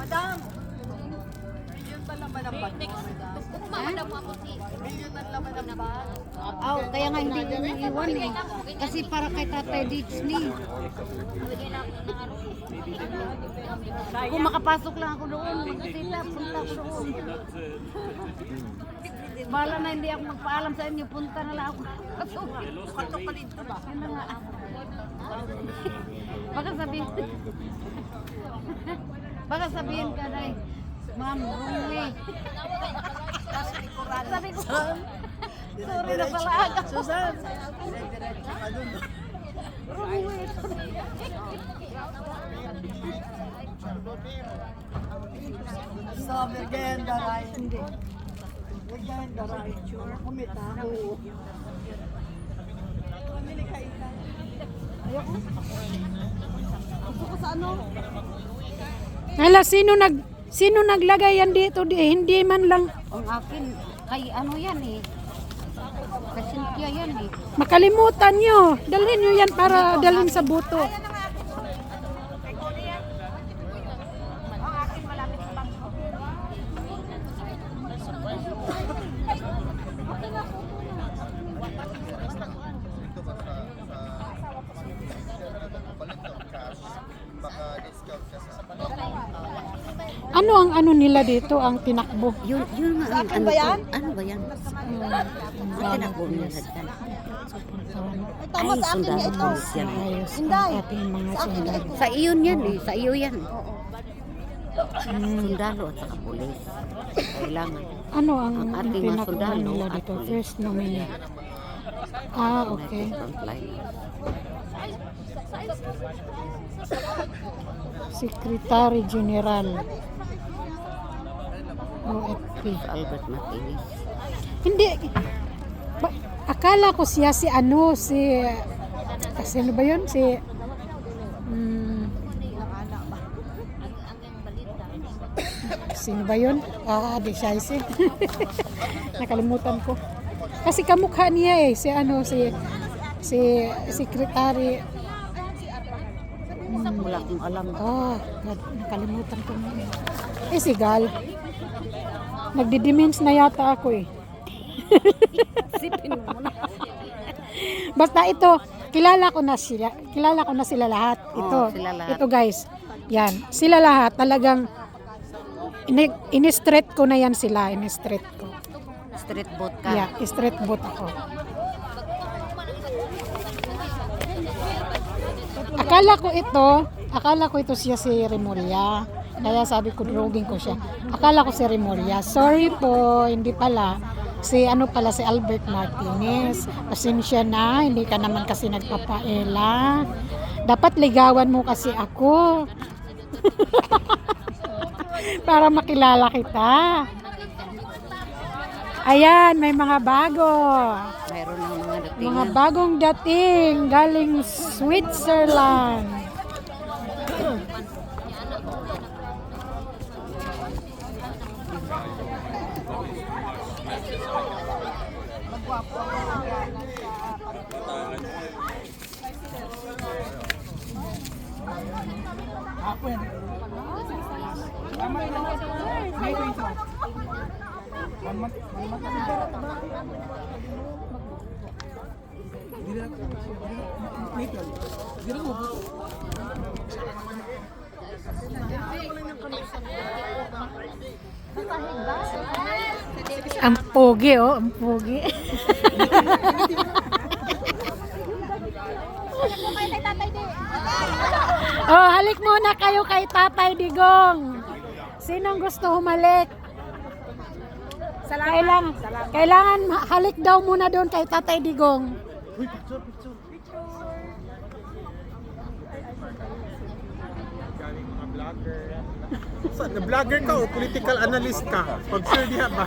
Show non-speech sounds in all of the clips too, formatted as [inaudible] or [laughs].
Madam! Million pa naman ang bag mo, madam. Million na naman ang bag. Oh, kaya nga hindi ko iwan eh. Kasi para kay Tatay Disney. Kung makapasok lang ako doon, magkasita, punta ako doon. Bala na hindi ako magpaalam sa inyo, punta na lang ako. Katok ka dito ba? Yun na nga. Baka sabihin, [laughs] baka sabihin ka na Ma'am, wrong way. Sabi ko, [laughs] sorry na pala aga. Susan! Dire-diretso ka dun. Wrong way. So, bigyan daray. Hindi. Pamili ka ita. Ayoko. Gusto ko sa ano? Hala, sino nag sino naglagay yan dito? Di, hindi man lang Ang akin, kay ano yan eh. Kasintiya yan eh. makalimutan nyo. Dalhin nyo yan para dalhin sa buto. Ano ang ano nila dito, ang tinakbo? Yun, yun nga. akin ba yan? Ano ba yan? Ba't tinakbo niya na dyan? Tama sa akin niya ito. Ayos ang ating mga Sa akin niya sundalo. ito. Sa iyo yan eh. Sa iyo yan. Hmm. Sundalo at saka pulis. Kailangan. Ano ang Ang ating mga sundalo nila dito? First nominee. Ah, okay. Secretary General. OFP. Albert Martinez. Hindi. Ba, akala ko siya si ano, si... Kasi ano ba yun? Si... Mm, sino ba yun? Ah, di siya si... [laughs] Nakalimutan ko. Kasi kamukha niya eh. Si ano, si... Si Secretary... Wala akong alam. Ah, nad- nakalimutan ko na eh. Eh, si Gal. Nagdidimins na yata ako eh. [laughs] Sipin mo na. Basta ito, kilala ko na sila. Kilala ko na sila lahat. Ito, Oo, sila lahat. ito guys. Yan, sila lahat talagang ini- ini-straight ko na yan sila, ini-straight ko. Street boat ka. Yeah, straight boot ako. Akala ko ito, akala ko ito siya si Remulla. Kaya sabi ko, droging ko siya. Akala ko si Remulla. Sorry po, hindi pala. Si ano pala si Albert Martinez. Pasensya na, hindi ka naman kasi nagpapaela. Dapat ligawan mo kasi ako. [laughs] Para makilala kita. Ayan, may mga bago. Mayroon ng mga datingan. Mga bagong dating galing Switzerland. Ang pogi oh, ang pogi. [laughs] oh, halik muna kayo kay Tatay Digong. Sinong gusto humalik? Kailangan, kailangan ma- halik daw muna doon kay Tatay Digong. Sa na vlogger ka o political analyst ka? Pag sure diha ba?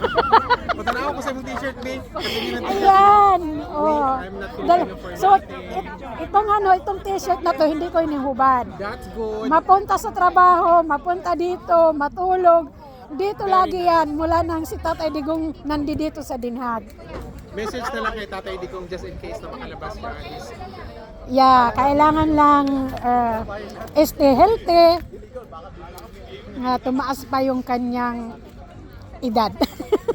Patanaw ko sa imong t-shirt ni. Kanina ng t-shirt. Ayan. Oh. So, it, itong ano, itong t-shirt na to, hindi ko inihubad. That's good. Mapunta sa trabaho, mapunta dito, matulog. dito lagi yan. Mula nang si Tatay Digong nandi dito sa Dinhag. Message na lang kay Tatay Digong just in case na makalabas siya. is Yeah, kailangan lang uh, stay healthy. Nga tumaas pa yung kanyang edad. [laughs]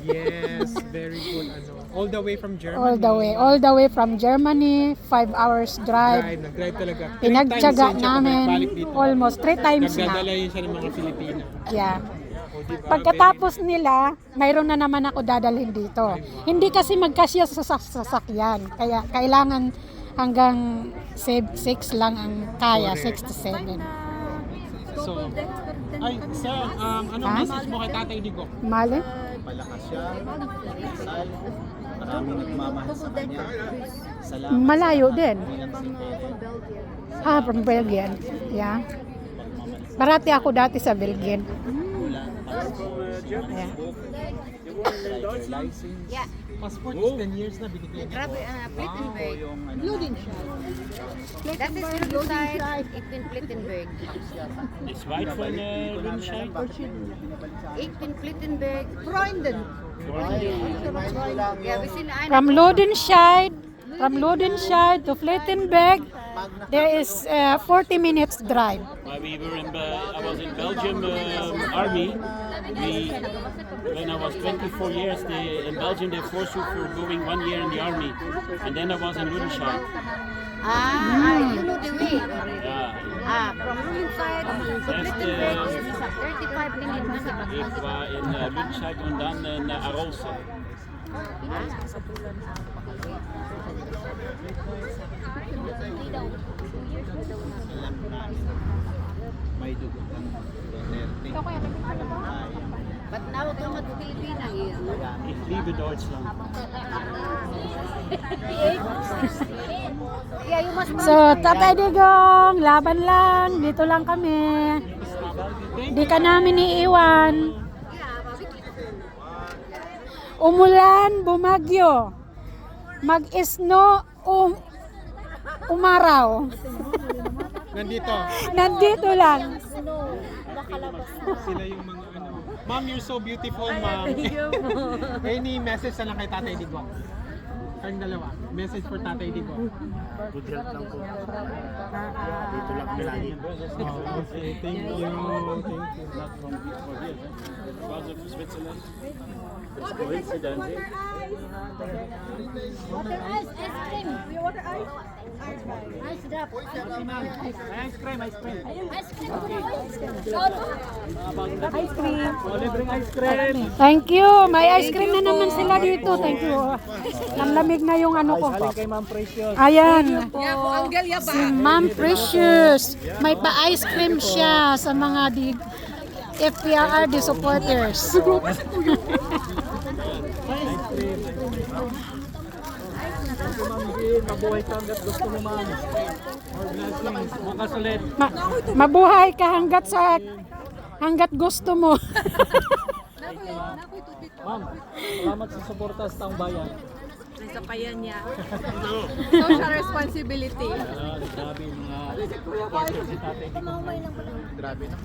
Yes, very good. Ano, all the way from Germany. all the way, all the way from Germany, five hours drive. Drive, nag-drive talaga. Three Pinagtyaga namin almost three times Nagdadala na. yun siya ng mga Filipina. Yeah. Pagkatapos nila, mayroon na naman ako dadalhin dito. Hindi kasi magkasya sa sak- sasakyan. Kaya kailangan hanggang 6 lang ang kaya, 6 to 7. So, ay, sir, um, anong Ha? message mo kay Tatay Digong? Mali? Palakas siya, kasal, maraming nagmamahal sa kanya. Salamat Malayo din. Ah, from Belgium. Yeah. Parati ako dati sa Belgium. Yeah. Yeah. Passport is 10 years na binigay niya. Grabe, uh, Plittenberg. Ano, ist Rudolfside, ich bin Plittenberg. Is weit von äh, Lüdenscheid? Ich bin Plittenberg. Freunden. Eine From Lodenscheid, from Lodenscheid to Flettenberg, there is uh, 40 minutes drive. While we were in, I was in Belgium um, army. We, when I was 24 years, they, in Belgium they forced you for going one year in the army, and then I was in Lüdenscheid. Ah, you know the way. Ja, Ah, from Rudolfside to Plittenberg is 35 minutes. ik was in uh, Lüdenscheid und dann in uh, Arolsen. May dugo ng Duterte. But now come at Filipina here. Ich liebe Deutschland. Yeah, you must So, Tatay Digong, laban lang, dito lang kami. Di ka namin iiwan. Umulan, bumagyo. Mag-isno, um, umaraw. Nandito, Nandito lang. sila yung mga ano. Ma'am, you're so beautiful, ma'am. Any [laughs] message na lang kay Tatay Digong? Kayong dalawa. Message for Tatay Digong. Good health lang po. Dito lang kami lagi. Okay, thank you. Thank you. Not from for here. Was in Switzerland. It's coincidence. eh? Ice cream, ice cream. Thank you. May ice cream na naman sila dito. Thank you. Namlamig na yung ano ko. Kay Ma'am Precious. Ayan. Si Ma'am Precious. May pa-ice cream siya sa mga di FPRD supporters. Mabuhay ka hanggat gusto mo, Ma'am. More blessings. Bukas ulit. Ma- mabuhay ka hanggat sa hanggat gusto mo. Ma'am, salamat sa suporta sa taong bayan. Nasa payan niya. [laughs] Social responsibility. Ah, grabe yung mga Digong. Grabe no?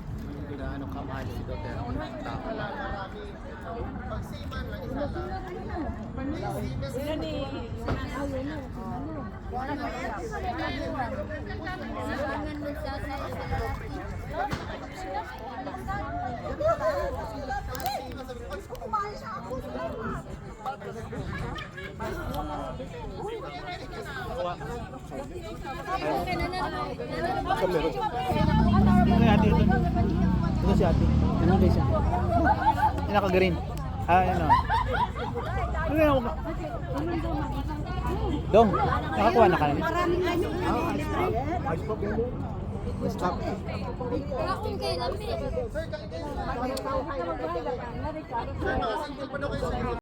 Gaano kamahal si Duterte. Ng tao lang. Ano ate ito? Ito si ate. Ano din siya? Yung naka-green. Ah, ano? Ano yan? Dong, nakakuha na ka na.